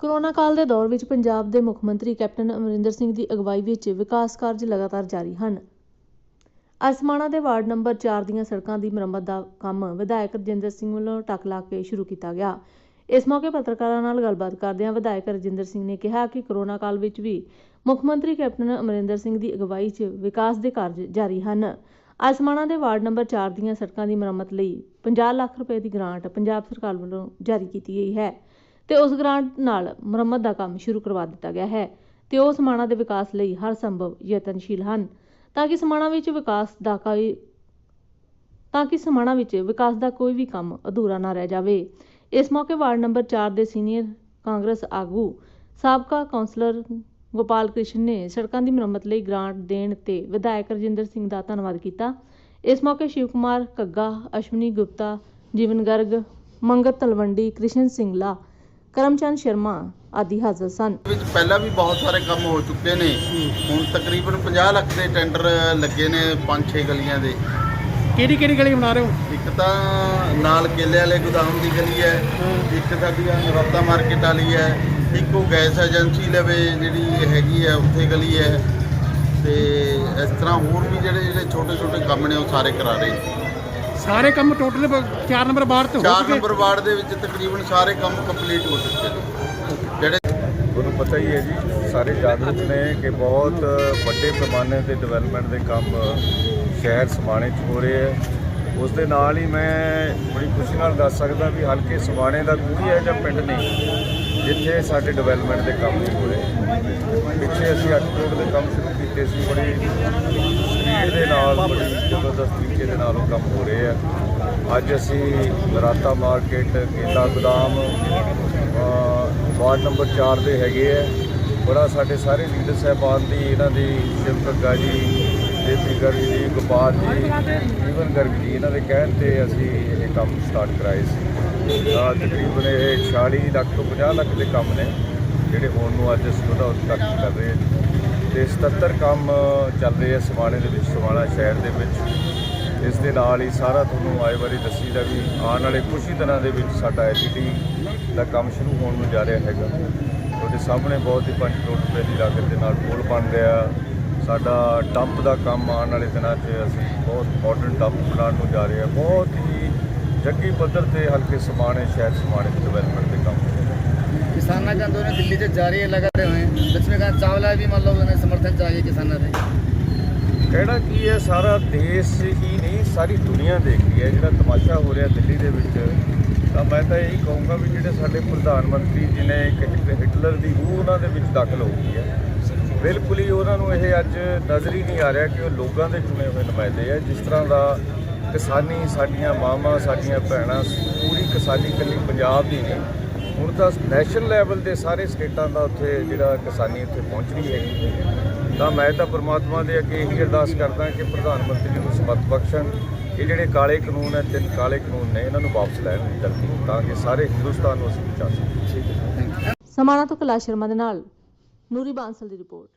Corona ਕਾਲ ਦੇ ਦੌਰ ਵਿੱਚ ਪੰਜਾਬ ਦੇ ਮੁੱਖ ਮੰਤਰੀ ਕੈਪਟਨ ਅਮਰਿੰਦਰ ਸਿੰਘ ਦੀ ਅਗਵਾਈ ਵਿੱਚ ਵਿਕਾਸ ਕਾਰਜ ਲਗਾਤਾਰ ਜਾਰੀ ਹਨ। ਅਸਮਾਣਾ ਦੇ ਵਾਰਡ ਨੰਬਰ 4 ਦੀਆਂ ਸੜਕਾਂ ਦੀ ਮੁਰੰਮਤ ਦਾ ਕੰਮ ਵਿਧਾਇਕ ਰਜਿੰਦਰ ਸਿੰਘ ਵੱਲੋਂ ਟੱਕ ਲਾ ਕੇ ਸ਼ੁਰੂ ਕੀਤਾ ਗਿਆ। ਇਸ ਮੌਕੇ ਪੱਤਰਕਾਰਾਂ ਨਾਲ ਗੱਲਬਾਤ ਕਰਦਿਆਂ ਵਿਧਾਇਕ ਰਜਿੰਦਰ ਸਿੰਘ ਨੇ ਕਿਹਾ ਕਿ ਕੋਰੋਨਾ ਕਾਲ ਵਿੱਚ ਵੀ ਮੁੱਖ ਮੰਤਰੀ ਕੈਪਟਨ ਅਮਰਿੰਦਰ ਸਿੰਘ ਦੀ ਅਗਵਾਈ 'ਚ ਵਿਕਾਸ ਦੇ ਕਾਰਜ ਜਾਰੀ ਹਨ। ਅਸਮਾਣਾ ਦੇ ਵਾਰਡ ਨੰਬਰ 4 ਦੀਆਂ ਸੜਕਾਂ ਦੀ ਮੁਰੰਮਤ ਲਈ 50 ਲੱਖ ਰੁਪਏ ਦੀ ਗ੍ਰਾਂਟ ਪੰਜਾਬ ਸਰਕਾਰ ਵੱਲੋਂ ਜਾਰੀ ਕੀਤੀ ਗਈ ਹੈ। ਅਤੇ ਉਸ ਗ੍ਰਾਂਟ ਨਾਲ ਮੁਰੰਮਤ ਦਾ ਕੰਮ ਸ਼ੁਰੂ ਕਰਵਾ ਦਿੱਤਾ ਗਿਆ ਹੈ ਅਤੇ ਉਹ ਸਮਾਣਾ ਦੇ ਵਿਕਾਸ ਲਈ ਹਰ ਸੰਭਵ ਯਤਨਸ਼ੀਲ ਹਨ। ਤਾਂ ਕਿ ਸਮਾਣਾ ਵਿੱਚ ਵਿਕਾਸ ਦਾ ਕੋਈ ਤਾਂ ਕਿ ਸਮਾਣਾ ਵਿੱਚ ਵਿਕਾਸ ਦਾ ਕੋਈ ਵੀ ਕੰਮ ਅਧੂਰਾ ਨਾ ਰਹਿ ਜਾਵੇ। ਇਸ ਮੌਕੇ ਵਾਰਡ ਨੰਬਰ 4 ਦੇ ਸੀਨੀਅਰ ਕਾਂਗਰਸ ਆਗੂ, ਸਾਬਕਾ ਕੌਂਸਲਰ ਗੋਪਾਲ ਕ੍ਰਿਸ਼ਨ ਨੇ ਸੜਕਾਂ ਦੀ ਮੁਰੰਮਤ ਲਈ ਗ੍ਰਾਂਟ ਦੇਣ ਤੇ ਵਿਧਾਇਕ ਰਜਿੰਦਰ ਸਿੰਘ ਦਾ ਧੰਨਵਾਦ ਕੀਤਾ। ਇਸ ਮੌਕੇ ਸ਼ਿਵ ਕੁਮਾਰ ਕੱਗਾ ਅਸ਼ਵਨੀ ਗੁਪਤਾ, ਜੀਵਨ ਗਰਗ, ਮੰਗਤ ਤਲਵੰਡੀ, ਕ੍ਰਿਸ਼ਨ ਸਿੰਘਲਾ ਕਰਮਚੰਦ ਸ਼ਰਮਾ ਆਦਿ ਹਾਜ਼ਰ ਸਨ। ਵਿੱਚ ਪਹਿਲਾਂ ਵੀ ਬਹੁਤ ਸਾਰੇ ਕੰਮ ਹੋ ਚੁੱਕੇ ਨੇ। ਹੁਣ ਤਕਰੀਬਨ 50 ਲੱਖ ਦੇ ਟੈਂਡਰ ਲੱਗੇ ਨੇ 5-6 ਗਲੀਆਂ ਦੇ। ਕਿਹੜੀ ਕਿਹੜੀ ਗਲੀ ਬਣਾ ਰਹੇ ਹੋ? ਇੱਕ ਤਾਂ ਨਾਲ ਕੇਲੇ ਵਾਲੇ ਗੋਦਾਮ ਦੀ ਗਲੀ ਹੈ। ਇੱਕ ਸਾਡੀ ਨਰੋਤਾ ਮਾਰਕੀਟ ਵਾਲੀ ਹੈ। ਇੱਕ ਉਹ ਗੈਸ ਏਜੰਸੀ ਲਵੇ ਜਿਹੜੀ ਹੈਗੀ ਹੈ ਉੱਥੇ ਗਲੀ ਹੈ। ਤੇ ਇਸ ਤਰ੍ਹਾਂ ਹੋਰ ਵੀ ਜਿਹੜੇ ਜਿਹੜੇ ਛੋਟੇ ਛੋਟੇ ਕੰਮ ਨੇ ਉਹ ਸਾਰੇ ਕਰਾ ਰਹੇ। ਨੇ ਸਾਰੇ ਕੰਮ ਟੋਟਲ 4 ਨੰਬਰ ਬਾੜ ਤੇ ਹੋ 4 ਚੁੱਕੇ। ਨੰਬਰ ਵਾਰਡ ਦੇ ਵਿੱਚ ਤਕਰੀਬਨ ਸਾਰੇ ਕੰਮ ਕੰਪਲੀਟ ਹੋ ਚੁੱਕੇ ਨੇ। ਜਿਹੜੇ ਤੁਹਾਨੂੰ ਪਤਾ ਹੀ ਹੈ ਜੀ ਸਾਰੇ ਜਾਗਰੂਕ ਨੇ ਕਿ ਬਹੁਤ ਵੱਡੇ ਪੈਮਾਨੇ ਤੇ ਡਿਵੈਲਪਮੈਂਟ ਦੇ ਕੰਮ ਸ਼ਹਿਰ ਸਮਾਣੇ 'ਚ ਹੋ ਰਹੇ ਹੈ। ਉਸ ਦੇ ਨਾਲ ਹੀ ਮੈਂ ਬੜੀ ਖੁਸ਼ੀ ਨਾਲ ਦੱਸ ਸਕਦਾ ਵੀ ਹਲਕੇ ਸਮਾਣੇ ਦਾ ਕੋਈ ਹੈ ਜਾਂ ਪਿੰਡ ਨਹੀਂ ਜਿੱਥੇ ਸਾਡੇ ਡਿਵੈਲਪਮੈਂਟ ਦੇ ਕੰਮ ਨਹੀਂ ਹੋ ਰਹੇ ਪਿੱਛੇ ਅਸੀਂ 8 ਕਰੋੜ ਦੇ ਕੰਮ ਸ਼ੁਰੂ ਕੀਤੇ ਸੀ ਬੜੀ ਨਾਲ ਬੜੀ ਜ਼ਬਰਦਸਤ ਤਰੀਕੇ ਦੇ ਨਾਲ ਉਹ ਕੰਮ ਹੋ ਰਹੇ ਆ। ਅੱਜ ਅਸੀਂ ਨਰਾਤਾ ਮਾਰਕੀਟ, ਕੇਲਾ ਗੋਦਾਮ ਵਾਰਡ ਨੰਬਰ 4 ਦੇ ਹੈਗੇ ਆ। ਬੜਾ ਸਾਡੇ ਸਾਰੇ ਲੀਡਰ ਸਾਹਿਬਾਨ ਦੀ, ਇਹਨਾਂ ਦੀ ਸ਼ਿਵਕਰਗਾ ਜੀ ਜੇਪੀ ਗਰਗ ਜੀ, ਗੋਪਾਲ ਜੀ, ਜੀਵਨ ਗਰਗ ਜੀ, ਇਹਨਾਂ ਦੇ ਕਹਿਣ ਤੇ ਅਸੀਂ ਇਹ ਕੰਮ ਸਟਾਰਟ ਕਰਾਏ ਸੀ। ਤਾਂ ਤਕਰੀਬਨ ਇਹ 46 ਲੱਖ ਤੋਂ 50 ਲੱਖ ਦੇ ਕੰਮ ਨੇ, ਜਿਹੜੇ ਹੋਣ ਨੂੰ ਅੱਜ ਅਸੀਂ ਉਹਦਾ ਉਦਘਾਟਨ ਕਰ ਰਹੇ ਤੇ 77 ਕੰਮ ਚੱਲ ਰਹੇ ਆ ਸਮਾਣੇ ਦੇ ਵਿੱਚ ਸਮਾਣਾ ਸ਼ਹਿਰ ਦੇ ਵਿੱਚ। ਇਸ ਦੇ ਨਾਲ ਹੀ ਸਾਰਾ ਤੁਹਾਨੂੰ ਆਏ ਵਾਰੀ ਦੱਸੀ ਦਾ ਵੀ ਆਉਣ ਵਾਲੇ ਕੁਝ ਹੀ ਦਿਨਾਂ ਦੇ ਵਿੱਚ ਸਾਡਾ ਐਲਈਡੀ ਦਾ ਕੰਮ ਸ਼ੁਰੂ ਹੋਣ ਨੂੰ ਜਾ ਰਿਹਾ ਹੈਗਾ। ਤੁਹਾਡੇ ਸਾਹਮਣੇ ਬਹੁਤ ਹੀ 5 ਕਰੋੜ ਰੁਪਏ ਦੀ ਲਾਗਤ ਦੇ ਨਾਲ ਪੁਲ ਬਣ ਰਿਹਾ। ਸਾਡਾ ਡੰਪ ਦਾ ਕੰਮ ਆਉਣ ਵਾਲੇ ਦਿਨਾਂ 'ਚ ਅਸੀਂ ਬਹੁਤ ਮਾਡਰਨ ਡੰਪ ਬਣਾਉਣ ਨੂੰ ਜਾ ਰਹੇ ਹਾਂ। ਬਹੁਤ ਹੀ ਜੱਗੀ ਪੱਧਰ ਤੇ ਹਲਕੇ ਸਮਾਣੇ ਸ਼ਹਿਰ ਸਮਾਣੇ ਦੇ ਡਿਵੈਲਪਮੈਂਟ ਦੇ ਕੰਮ ਕਿਸਾਨਾਂ ਦੇ ਅੰਦੋਲਨ ਦਿੱਲੀ 'ਚ ਜਾਰੀ ਲਗਾ ਰਹੇ ਹੋਏ ਲక్ష్ਮੀਕਾਂਤ ਚਾਵਲਾ ਵੀ ਮੰਨ ਲਓ ਉਹਨੇ ਸਮਰਥਨ ਚ ਆ ਗਏ ਕਿਸਾਨਾਂ ਦੇ। ਕਹਿਣਾ ਕੀ ਹੈ, ਸਾਰਾ ਦੇਸ਼ ਹੀ ਨਹੀਂ, ਸਾਰੀ ਦੁਨੀਆ ਦੇਖ ਰਹੀ ਹੈ, ਜਿਹੜਾ ਤਮਾਸ਼ਾ ਹੋ ਰਿਹਾ ਦਿੱਲੀ ਦੇ ਵਿੱਚ। ਤਾਂ ਮੈਂ ਤਾਂ ਇਹੀ ਕਹੂੰਗਾ ਵੀ ਜਿਹੜੇ ਸਾਡੇ ਪ੍ਰਧਾਨ ਮੰਤਰੀ ਜਿਨੇ ਇੱਕ ਹਿਟਲਰ ਦੀ ਰੂਹ ਉਹਨਾਂ ਦੇ ਵਿੱਚ ਦਾਖਲ ਹੋ ਗਈ ਹੈ। ਬਿਲਕੁਲ ਹੀ ਉਹਨਾਂ ਨੂੰ ਇਹ ਅੱਜ ਨਜ਼ਰ ਹੀ ਨਹੀਂ ਆ ਰਿਹਾ ਕਿ ਉਹ ਲੋਕਾਂ ਦੇ ਚੁਣੇ ਹੋਏ ਨੁਮਾਇੰਦੇ ਆ। ਜਿਸ ਤਰ੍ਹਾਂ ਦਾ ਕਿਸਾਨੀ ਸਾਡੀਆਂ ਮਾਵਾਂ, ਸਾਡੀਆਂ ਭੈਣਾਂ, ਪੂਰੀ ਕਿਸਾਨੀ ਇਕੱਲੀ ਪੰਜਾਬ ਦੀ ਨਹੀਂ ਹੁਣ ਤਾਂ ਨੈਸ਼ਨਲ ਲੈਵਲ ਦੇ ਸਾਰੇ ਸਟੇਟਾਂ ਦਾ ਉੱਥੇ ਜਿਹੜਾ ਕਿਸਾਨੀ ਉੱਥੇ ਪਹੁੰਚ ਰਹੀ ਹੈਗੀ ਤਾਂ ਮੈਂ ਤਾਂ ਪ੍ਰਮਾਤਮਾ ਦੇ ਅੱਗੇ ਇਹੀ ਅਰਦਾਸ ਕਰਦਾ ਕਿ ਪ੍ਰਧਾਨ ਮੰਤਰੀ ਨੂੰ ਸਮਤ ਬਖਸ਼ਣ। ਇਹ ਜਿਹੜੇ ਕਾਲੇ ਕਾਨੂੰਨ ਹੈ, ਤਿੰਨ ਕਾਲੇ ਕਾਨੂੰਨ ਨੇ, ਇਹਨਾਂ ਨੂੰ ਵਾਪਸ ਲੈਣ ਜਲਦੀ ਤਾਂ ਕਿ ਸਾਰੇ ਹਿੰਦੁਸਤਾਨ ਨੂੰ ਅਸੀਂ ਬਚਾ ਸਕੀਏ। ਸਮਾਣਾ ਤੋਂ ਕੈਲਾਸ਼ ਸ਼ਰਮਾ ਦੇ ਨਾਲ ਨੂਰੀ ਬਾਂਸਲ ਦੀ ਰਿਪੋਰਟ।